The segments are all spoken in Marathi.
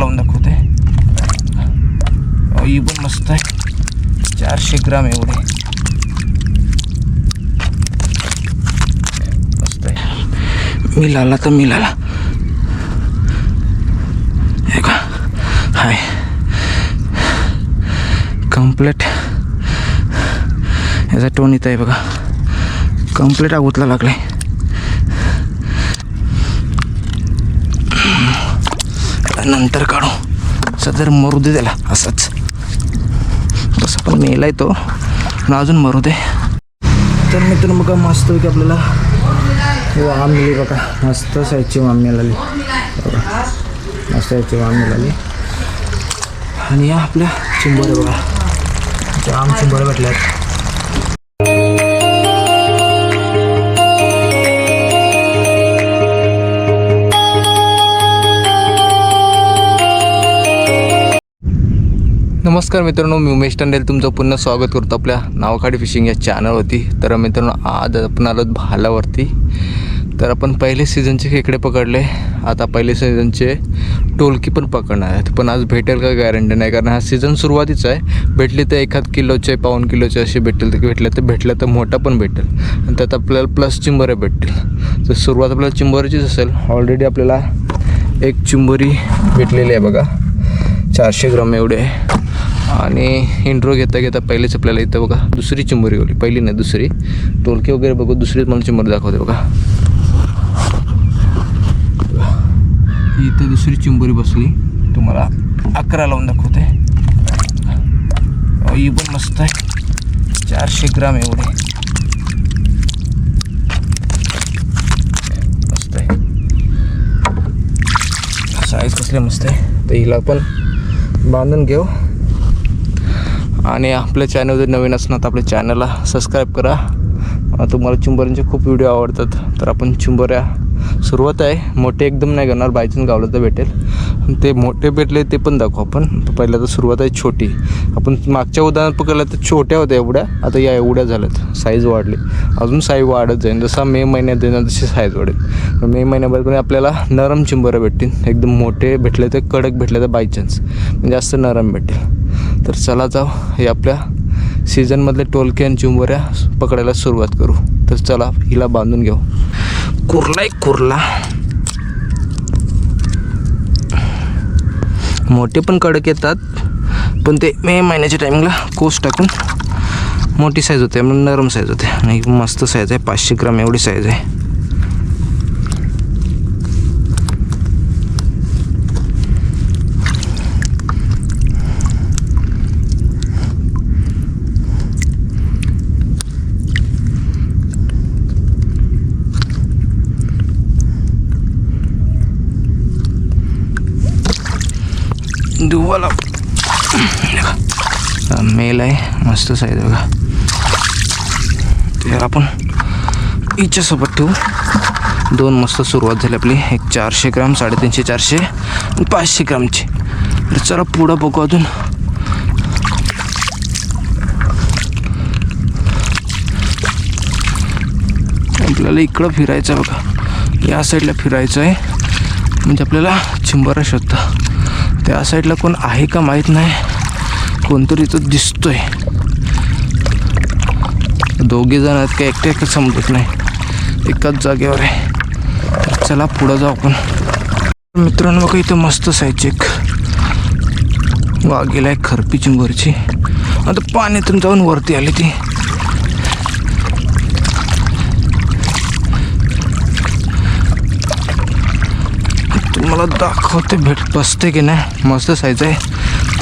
लावून दाखवते अहो, ही पण मस्त आहे. चारशे ग्राम एवढे. मस्त आहे. मिळाला तर मिळाला हे का? हाय. कम्प्लेट याचा टोन इथं आहे बघा. कंप्लीट आगोतला लागलाय. नंतर काढू. सदर मरू दे त्याला असंच. तसं पण मेलाय तो पण अजून मरू दे. तर मित्र बघा मस्त की आपल्याला. हो आम मिळली बघा मस्त साईजची वाम मिळाली बघा मस्त याची वाम मिळाली आणि या आपल्या चिंबोरे बघा. जाम चिंबोरे भेटल्यात. नमस्कार मित्रांनो मी उमेश टंडेल. तुमचं पुन्हा स्वागत करतो आपल्या नावखाडी फिशिंग या चॅनलवरती तर मित्रांनो आज आपण आलो भालावरती. तर आपण पहिले सीझनचे खेकडे पकडले. आता पहिले सीझनचे टोलकी पण पकडणार आहेत. पण आज भेटेल का गॅरंटी नाही? कारण हा सीझन सुरुवातीचा आहे. भेटली तर एखाद किलोचे पाऊन किलोचे असे भेटेल तर भेटले तर भेटलं तर मोठा पण भेटेल. आणि त्यात आपल्याला प्लस चिंबरे भेटतील. तर सुरुवात आपल्याला चिंबरीचीच असेल. ऑलरेडी आपल्याला एक चिंबोरी भेटलेली आहे बघा. चारशे ग्राम एवढे आणि इंट्रो घेता घेता पहिलेच आपल्याला इथं बघा दुसरी चिंबोरी एवढी पहिली नाही दुसरी. टोलके वगैरे बघू दुसरीच मला चिंबोरी दाखवते बघा. इथं दुसरी चिंबोरी बसली तुम्हाला अकरा लावून दाखवते. ही पण मस्त आहे. चारशे ग्राम एवढे. मस्त आहे. साईज कसले मस्त आहे. तर हिला पण बांधून घेऊ. आणि आपल्या चॅनल जर नवीन असणार तर आपल्या चॅनलला सबस्क्राईब करा. तुम्हाला चिंबोऱ्यांचे खूप व्हिडिओ आवडतात तर आपण चिंबोऱ्या सुरुवात आहे. मोठे एकदम नाही करणार बायचान्स गावलं तर भेटेल. पण ते मोठे भेटले ते पण दाखवू आपण. पहिल्या तर सुरुवात आहे छोटी. आपण मागच्या उदाहरणात पकडलं तर छोट्या होत्या एवढ्या. आता या एवढ्या झाल्यात. साईज वाढली. अजून साईज वाढत जाईल. जसा मे महिन्यात येणार तशी साईज वाढेल. मे महिन्यापर्यंत आपल्याला नरम चिंबरं भेटतील. एकदम मोठे भेटले तर कडक भेटले तर बायचान्स म्हणजे जास्त नरम भेटेल तर चला जाऊ. हे आपल्या सीझनमधले टोलके आणि चिंबोऱ्या पकडायला सुरुवात करू. तर चला हिला बांधून घेऊ. कुर्ला एक कुर्ला मोठे पण कडक येतात. पण ते मे महिन्याच्या टायमिंगला कोस टाकून मोठी साईज होते म्हणून नरम साईज होते. आणि मस्त साईज आहे पाचशे ग्राम एवढी साईज आहे. दुवाला मेल आहे मस्तच आहे बघा तर आपण हिच्यासोबत ठेवू दोन मस्त सुरुवात झाली आपली एक चारशे ग्राम साडेतीनशे चारशे आणि पाचशे ग्रामची तर चला पुढं बघू अजून आपल्याला इकडं फिरायचं आहे बघा या साईडला फिरायचं आहे म्हणजे आपल्याला चिंबरा शोधता त्या साईडला कोण आहे का माहीत नाही. कोणतरी इथं दिसतोय. दोघे जण आहेत का एकटे एकटं समजत नाही. एकाच जागेवर आहे. तर चला पुढं जाऊ आपण. मित्रांनो बघा इथं मस्त साईज एक वाघेला आहे खरपी चिंबरची आता पाण्यातून जाऊन वरती आली ती. तुम्हाला दाखवते भेट बसते की नाही? मस्त साईज आहे.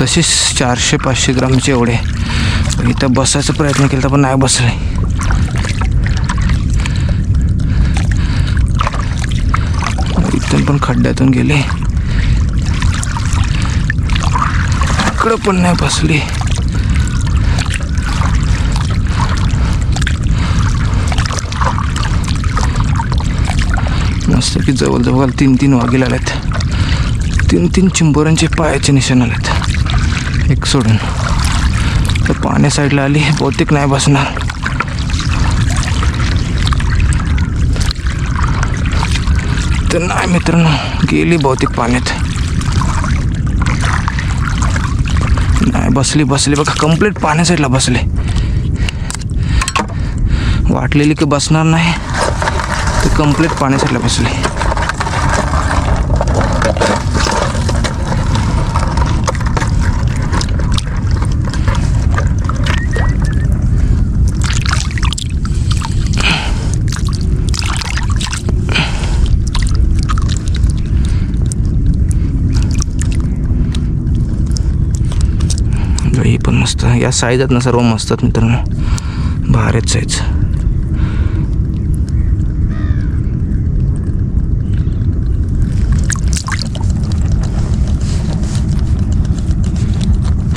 तशीच चारशे पाचशे ग्रामचे एवढे. इथं बसायचा प्रयत्न केला तर पण नाही बसले. इथून पण खड्ड्यातून गेले. इकडं पण नाही बसली. मस्त की जवळजवळ तीन तीन वाघेल आलेत तीन तीन चिंबोऱ्यांचे पायाचे निशाण आलेत. एक सोडून. तर पाण्या साईडला आली बहुतेक नाही बसणार. तर नाही मित्रांनो गेली बहुतेक पाण्यात. नाही बसली बसली. बघा कंप्लीट पाण्या साईडला बसले. वाटलेली की बसणार नाही ते कंप्लीट पाण्या साईडला बसले ही पण मस्त. या साईज आहेत ना सर्व मस्त आहेत मित्रांनो. भारीच साईज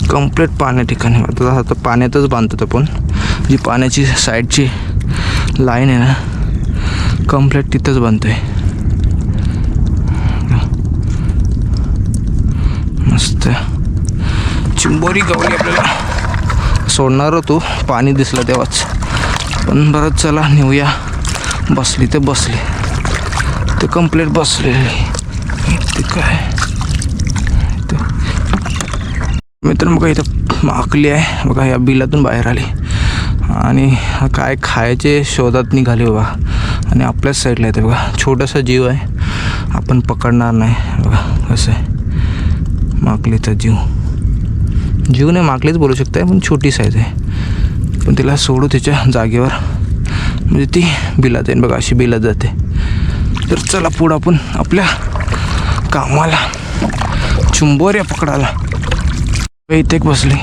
कंप्लीट पाण्या ठिकाणी. आता आता पाण्यातच बांधतो आपण. जी पाण्याची साईडची लाईन आहे ना कंप्लीट तिथंच बांधतोय. मस्त. चिंबोरी गवळी आपल्याला सोडणार होतो पाणी दिसलं तेव्हाच. पण बरं चला नेऊया. बसली ते बसली. ते कंप्लीट बसलेली. ते काय? मित्र बघा इथं माकली आहे. बघा या बिलातून बाहेर आली. आणि काय खायचे शोधात निघाली बघा आणि आपल्याच साईडला येते बघा. छोटासा जीव आहे. आपण पकडणार नाही. बघा कसं आहे. माकलीचा जीव. जीव नाही माकलीच बोलू शकताय पण छोटी साईज आहे. पण तिला सोडू त्याच्या जागेवर. म्हणजे ती बिलात येईन बघा अशी बिलात जाते. तर चला पुढं आपण आपल्या कामाला चुंबोऱ्या पकडायला. इथे एक बसली.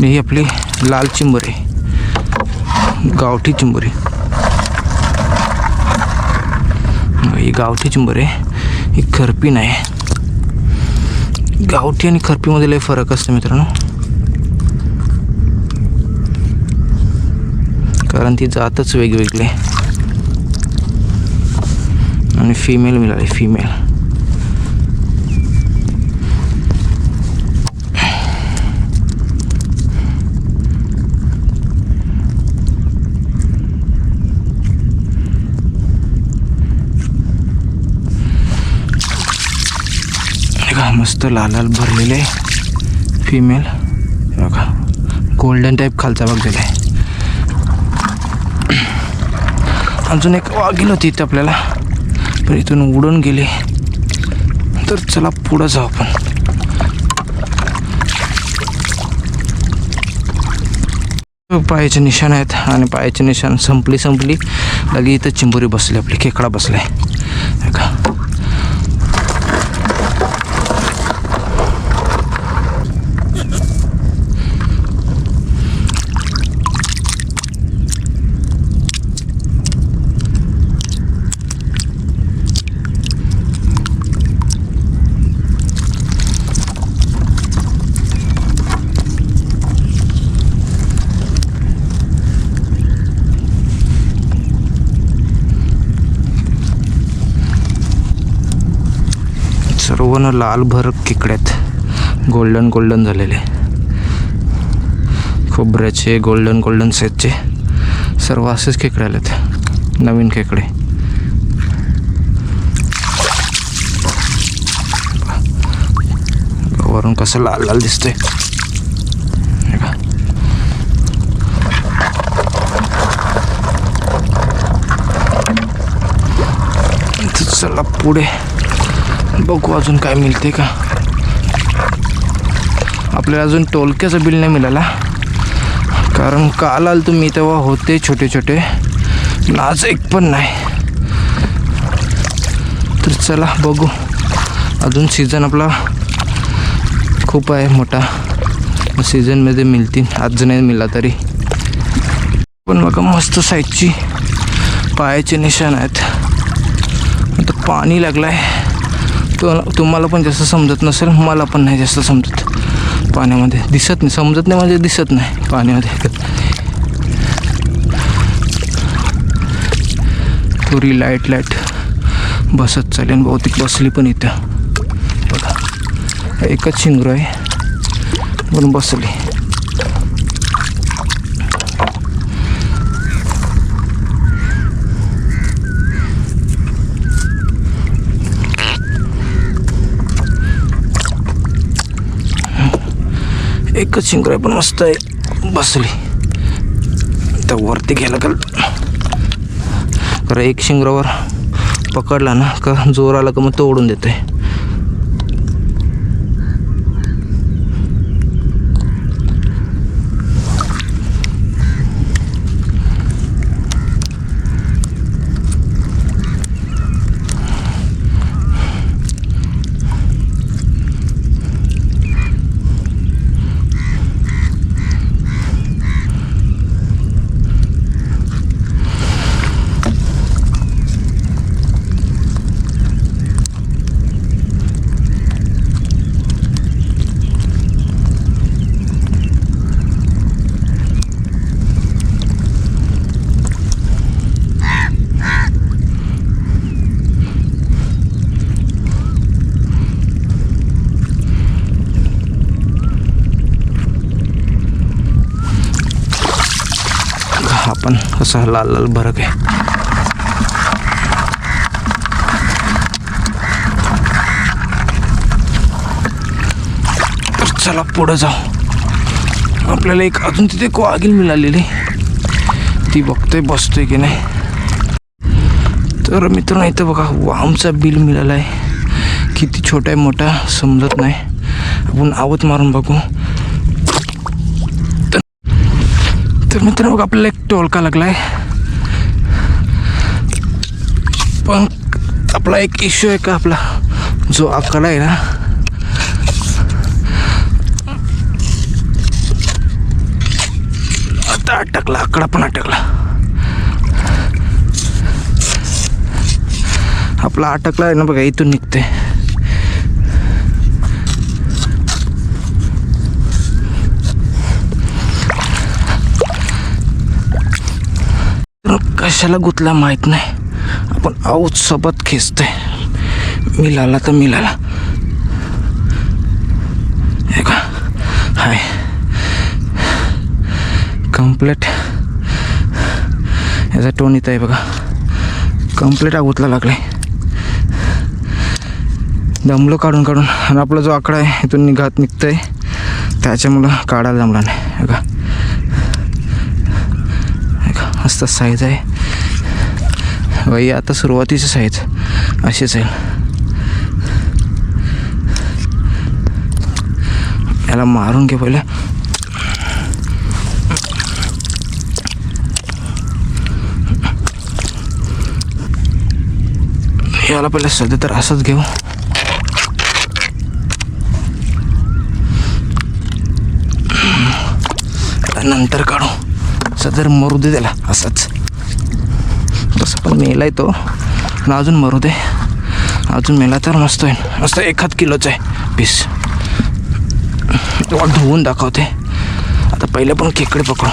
मी ही आपली लाल चिंबोरी गावठी चिंबोरी. ही गावठी आहे. ही खरपी नाही गावठी आणि खरपीमध्ये लय फरक असतो मित्रांनो. कारण ती जातच वेगवेगळी. आणि फिमेल मिळाली फिमेल हे बघा मस्त लाल लाल भरलेले फिमेल बघा. गोल्डन टाईप खालचा भाग दिला आहे. अजून एक वाघील होती इथं आपल्याला. पण इथून उडून गेली. तर चला पुढं जाऊ आपण. पायाचे निशाण आहेत आणि पायाचे निशाण संपली संपली लगे इथं चिंबोरी बसली आपली खेकडा बसलाय. का सर्व ना लाल भरक किकड्यात. गोल्डन गोल्डन झालेले. खोबऱ्याचे गोल्डन गोल्डन सेटचे सर्व असेच खेकडे आलेत. नवीन खेकडे. वरून कसं लाल लाल दिसतंय. का? चला पुढे. बघू अजून काय मिळते का. आपल्याला अजून टोलक्याचं बिल नाही मिळाला. कारण काल आल तुम्ही तेव्हा होते छोटे छोटे. पण आज एक पण नाही. तर चला बघू. अजून सीझन आपला खूप आहे मोठा. सीझनमध्ये मिळतील. आज नाही मिळाला तरी. पण बघा मस्त साईजची पायाचे निशाण आहेत. आता पाणी लागलं आहे तो तुम्हाला पण जास्त समजत नसेल मला पण नाही जास्त समजत. पाण्यामध्ये दिसत नाही समजत नाही म्हणजे दिसत नाही पाण्यामध्ये. थोडी लाइट लाइट बसत चालेल बहुतेक बसली पण इथं. बघा एकच शिंगरू आहे पण बसली. एकच शिंगराय पण मस्त आहे. बसली. तर वरती घ्यायला का कारण एक शिंगरावर पकडला ना का जोर आला का मग तो ओढून देतोय हा पण लाल लाल भरक आहे. तर चला पुढं जाऊ. आपल्याला एक अजून तिथे कोगिल मिळालेली. ती बघतोय बसतोय की नाही. तर मित्र नाही तर बघा वामचा बिल मिळाला आहे किती छोटा आहे मोठा समजत नाही. आपण आवत मारून बघू. तर मित्रांनो बघा आपल्याला एक टोलका लागलाय. पण आपला एक इश्यू आहे का आपला? जो आकडा आहे ना आता अटकला आकडा पण अटकला. आपला अटकला आहे ना बघा इथून निघते तर कशाला गुतला माहीत नाही. आपण आऊत सोबत खेचतोय. मिलाला तर मिलाला. हे का? हाय. कम्प्लेट याचा टोन इथं आहे बघा. कम्प्लेट आगुतला लागलाय. दमलो काढून काढून. आणि आपला जो आकडा आहे इथून निघत निघतंय. त्याच्यामुळं काढायला जमला नाही. ऐका का? का? मस्त साईज आहे. बाई आता सुरुवातीची आहेच अशीच आहे याला मारून घे पहिले. याला पहिले सध्या तर असंच घेऊ. नंतर काढू. सदर मरू दे त्याला. असंच. पण मेलाय तो. आणि अजून मरू दे. अजून मेला तर मस्त आहे मस्त एखाद किलोचं आहे पीस धुवून दाखवते. आता पहिले पण खेकडे पकडू.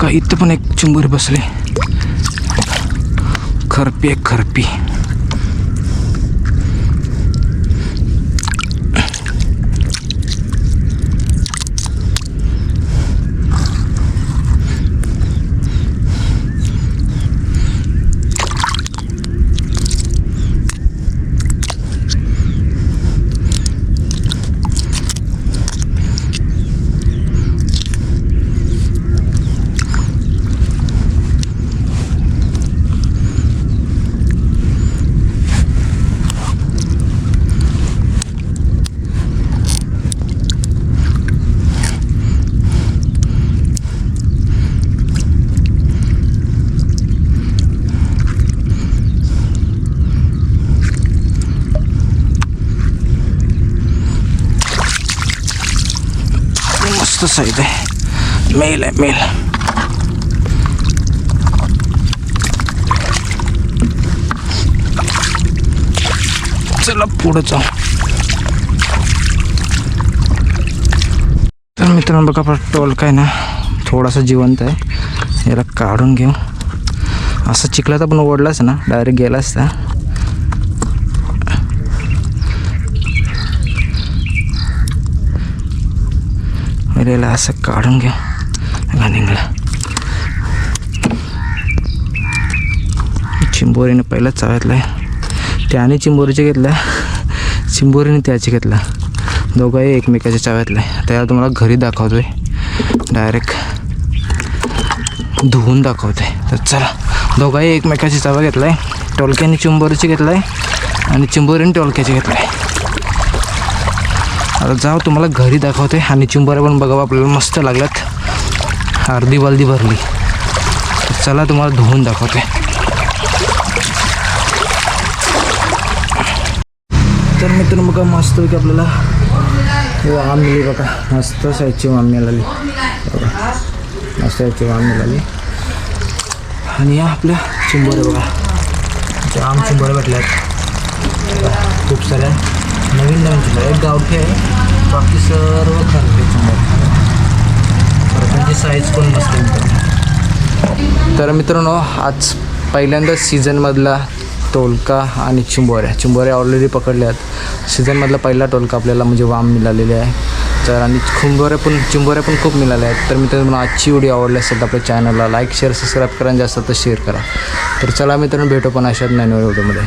का इथं पण एक चिंबूर बसले. खरपी एक खरपी. मस्त आहे ते मेल आहे मेल चला पुढे जाऊ तर मित्रांनो बघा पण टोल काय ना थोडासा जिवंत आहे याला काढून घेऊ असं चिखला तर पण ओढलाच ना डायरेक्ट गेला असता याला असं काढून घेऊ निघला चिंबोरीने पहिलाच चाव्यातला आहे त्याने चिंबोरीचे घेतला। चिंबोरीने त्याचे घेतला। दोघंही एकमेकाच्या चाव्यातला आहे त्याला तुम्हाला घरी दाखवतो आहे डायरेक्ट धुवून दाखवते तर चला दोघाही एकमेकाची चावा घेतला आहे टोलक्याने चिंबोरीची घेतला आहे आणि चिंबोरीने टोलक्याची घेतला आहे आता जाऊ तुम्हाला घरी दाखवते. आणि चिंबोऱ्या पण बघावं आपल्याला मस्त लागल्यात. अर्धी बल्दी भरली. चला तुम्हाला धुवून दाखवते. तर मित्र बघा मस्त की आपल्याला वाम मिळाली बघा. मस्त साईजची वाम मिळाली बघा. मस्त याची वाम मिळाली आणि या आपल्या चिंबोऱ्या बघा. आम चिंबोऱ्या भेटल्यात. आहेत खूप साऱ्या. नवीन नवीन जिल्हा एक गावठी आहे. बाकी सर्व खरडे त्यांची साईज पण मस्त तर मित्रांनो आज पहिल्यांदाच सीझनमधला टोलका आणि चिंबोऱ्या. चिंबोऱ्या ऑलरेडी पकडल्यात. सीझनमधला पहिला टोलका आपल्याला म्हणजे वाम मिळालेले आहे. तर आणि खुंबोऱ्या पण चिंबोऱ्या पण खूप मिळाल्या आहेत. तर मित्रांनो आजची व्हिडिओ आवडली असेल तर आपल्या चॅनलला लाईक शेअर सबस्क्राईब करा आणि जास्त तर शेअर करा. तर चला मित्रांनो भेटू पण अशात नवीन व्हिडिओमध्ये